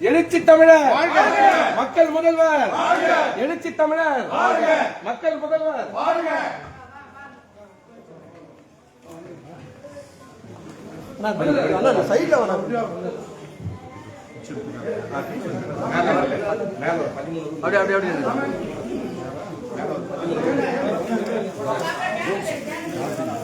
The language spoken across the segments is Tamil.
எழுச்சி தமிழர். மக்கள் முதல்வர். எழுச்சி தமிழர். மக்கள் முதல்வர். சைட்ல வேணாம் அப்படியே அப்படியே அப்படியே.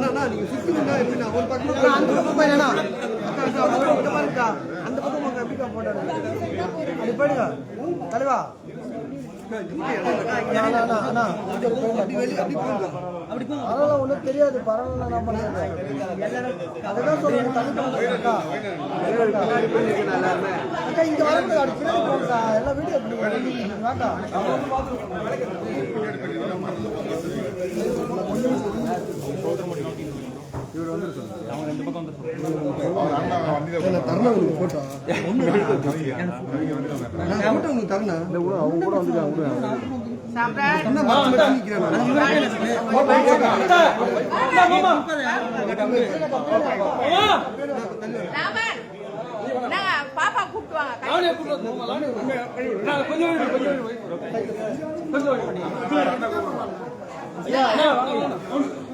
நீங்க சுத்தி ஒரு பக்கம் அந்த பக்கம் போயிடா அந்த பக்கம் அப்படி போயிடுங்க. தலைவா. அதெல்லாம் ஒன்றும் தெரியாது பரவாயில்ல நான் பண்ணுறேன் அதுதான் சொல்றேன் அக்கா அக்கா இங்க வரக்கூடாது அப்படி பின்னாடி போங்கக்கா எல்லாம் வீடியோ எப்படி வேண்டாம் தரணும் போட்டோ போட்டோ உங்களுக்கு தரணும் இல்லை கூட அவங்க கூட வந்துருக்காங்க என்ன பாப்பா கூப்பிட்டு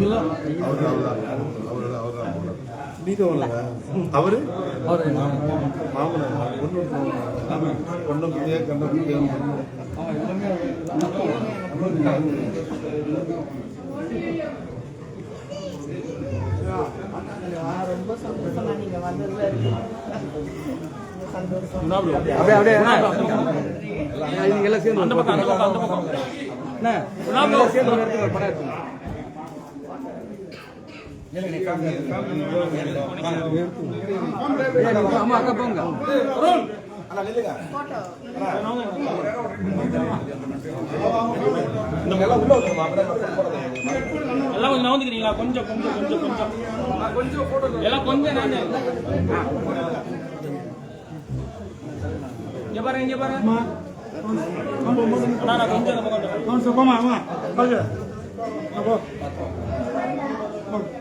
Alhamdulillah. அவரு? மாமனார். பொண்ணு பொண்ணு பிள்ளைய கண்ண பிள்ளைய ரொம்ப சந்தோஷமா நீங்க வந்ததுல இருக்கு சந்தோஷம் அப்படியே. அப்படியே நீங்க எல்லாம் சேர்ந்து அந்த பக்கம் அந்த பக்கம் அந்த பக்கம். என்ன? எல்லாம் சேர்ந்து ஒரு இடத்துல ஒரு படம் எடுத்துங்க ஏய், நீங்க அம்மா அக்கா போங்க போட்டோ எல்லாம் கொஞ்சம் நவுந்துக்கிறீங்களா கொஞ்சம் கொஞ்சம் கொஞ்சம் கொஞ்சம். கொஞ்சம் எல்லாம் கொஞ்சம் நான். இங்க பாரு இங்க பாரு. கொஞ்சம் கொஞ்சம் கொஞ்சம். நம்ம கொஞ்சம்